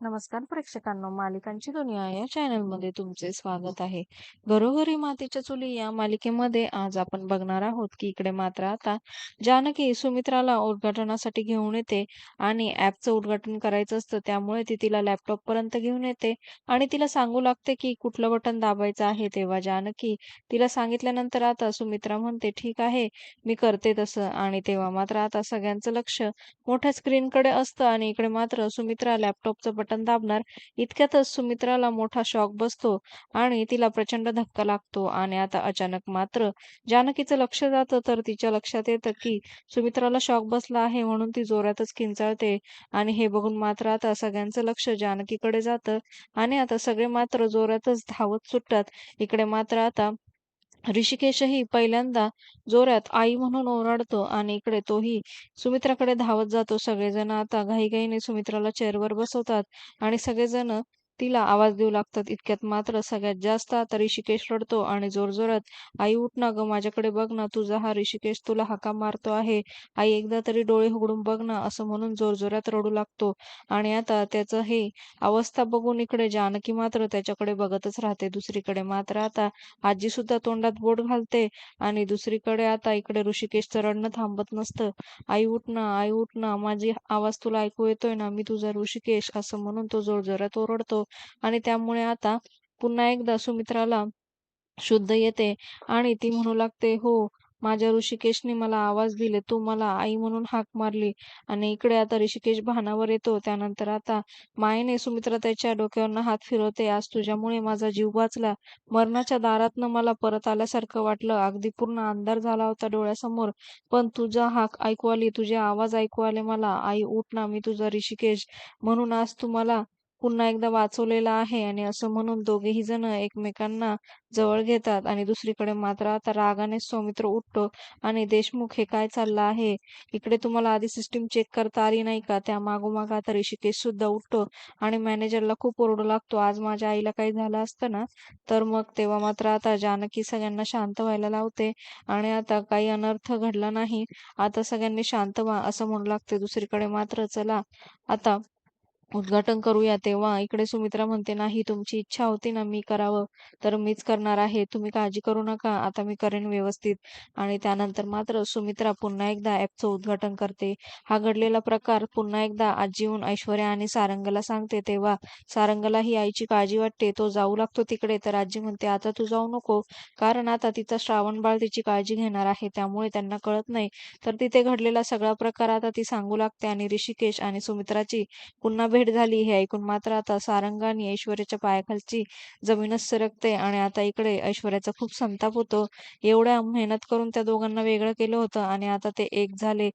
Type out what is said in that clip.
नमस्कार प्रेक्षकांनो मालिकांची दुनिया या चॅनलमध्ये तुमचे स्वागत आहे. घरोघरी मातीच्या चुली या मालिकेमध्ये आज आपण बघणार आहोत की इकडे मात्र आता जानकी सुमित्राला उद्घाटनासाठी घेऊन येते आणि ऍपचं उद्घाटन करायचं असतं त्यामुळे ती तिला लॅपटॉप पर्यंत घेऊन येते आणि तिला सांगू लागते की कुठलं बटन दाबायचं आहे तेव्हा जानकी तिला सांगितल्यानंतर आता सुमित्रा म्हणते ठीक आहे मी करते तसं. आणि तेव्हा मात्र आता सगळ्यांचं लक्ष मोठ्या स्क्रीनकडे असतं आणि इकडे मात्र सुमित्रा लॅपटॉपचं बटन दाबणार. इतक्यातच सुमित्राला मोठा शॉक बसतो आणि तिला प्रचंड धक्का लागतो आणि आता अचानक मात्र जानकीचं लक्ष जातं तर तिच्या लक्षात येतं की सुमित्राला शॉक बसला आहे म्हणून ती जोरातच किंचाळते. आणि हे बघून मात्र आता सगळ्यांचं लक्ष जानकीकडे जातं आणि आता सगळे मात्र जोरातच धावत सुटतात. इकडे मात्र आता ऋषिकेशही पहिल्यांदा जोरात आई म्हणून ओरडतो आणि इकडे तोही सुमित्राकडे धावत जातो. सगळेजण आता घाईघाईने सुमित्राला चेअरवर बसवतात आणि सगळेजण तिला आवाज देऊ लागतात. इतक्यात मात्र सगळ्यात जास्त आता ऋषिकेश रडतो आणि जोरजोरात आई उठ ना ग माझ्याकडे बघ ना तुझा हा ऋषिकेश तुला हाका मारतो आहे. आई एकदा तरी डोळे उघडून बघ ना असं म्हणून जोरजोरात रडू लागतो. आणि आता त्याचं हे अवस्था बघून इकडे जानकी मात्र त्याच्याकडे बघतच राहते. दुसरीकडे मात्र आता आजी सुद्धा तोंडात बोट घालते आणि दुसरीकडे आता इकडे ऋषिकेशचं रडणं थांबत नसतं. आई उठ ना आई उठ ना माझी आवाज तुला ऐकू येतोय ना मी तुझा ऋषिकेश असं म्हणून तो जोरजोरात ओरडतो. आणि त्यामुळे आता पुन्हा एकदा सुमित्राला शुद्ध येते आणि ती म्हणू लागते हो माझ्या ऋषिकेशने मला आवाज दिले तू मला आई म्हणून हाक मारली आणि इकडे आता ऋषिकेश भानावर येतो त्यानंतर आता मायेने सुमित्रा त्याच्या डोक्यावरनं हात फिरवते आज तुझ्यामुळे माझा जीव वाचला. मरणाच्या दारातनं मला परत आल्यासारखं वाटलं. अगदी पूर्ण अंधार झाला होता डोळ्यासमोर. पण तुझा हाक ऐकू आली तुझे आवाज ऐकू आले मला. आई उठ ना मी तुझा ऋषिकेश. म्हणून आज तू मला पुन्हा एकदा वाचवलेला आहे आणि असं म्हणून दोघेही जण एकमेकांना जवळ घेतात आणि दुसरीकडे मात्र आता रागाने सौमित्र उठतो. आणि देशमुख हे काय चाललं आहे? इकडे तुम्हाला आधी सिस्टीम चेक करता आली नाही का? त्या मागोमाग आता ऋषिकेश सुद्धा उठतो आणि मॅनेजरला खूप ओरडू लागतो. आज माझ्या आईला काही झालं असतं ना? तर मग तेव्हा मात्र आता जानकी सगळ्यांना शांत व्हायला लावते आणि आता काही अनर्थ घडला नाही. आता सगळ्यांनी शांत व्हा असं म्हणू लागते. दुसरीकडे मात्र चला. आता उद्घाटन करूया तेव्हा. इकडे सुमित्रा म्हणते नाही तुमची इच्छा होती ना मी करावं. तर मीच करणार आहे. तुम्ही काळजी करू नका. आता मी करेन व्यवस्थित. आणि त्यानंतर मात्र सुमित्रा पुन्हा एकदा ऍपचं उद्घाटन करते. हा घडलेला प्रकार पुन्हा एकदा आजीहून ऐश्वर्या आणि सारंगला सांगते. तेव्हा सारंगला ही आईची काळजी वाटते. तो जाऊ लागतो तिकडे. तर आजी म्हणते आता तू जाऊ नको. कारण आता तिचा श्रावण बाळ तिची काळजी घेणार आहे. त्यामुळे त्यांना कळत नाही. तर तिथे घडलेला सगळा प्रकार आता ती सांगू लागते आणि ऋषिकेश आणि सुमित्राची पुन्हा भेट झाली हे ऐकून मात्र आता सारंगाने ऐश्वर्याच्या पायाखालची जमीनच सरकते आणि आता इकडे ऐश्वर्याचा खूप संताप होतो. एवढ्या मेहनत करून त्या दोघांना वेगळं केलं होतं आणि आता ते एक झाले.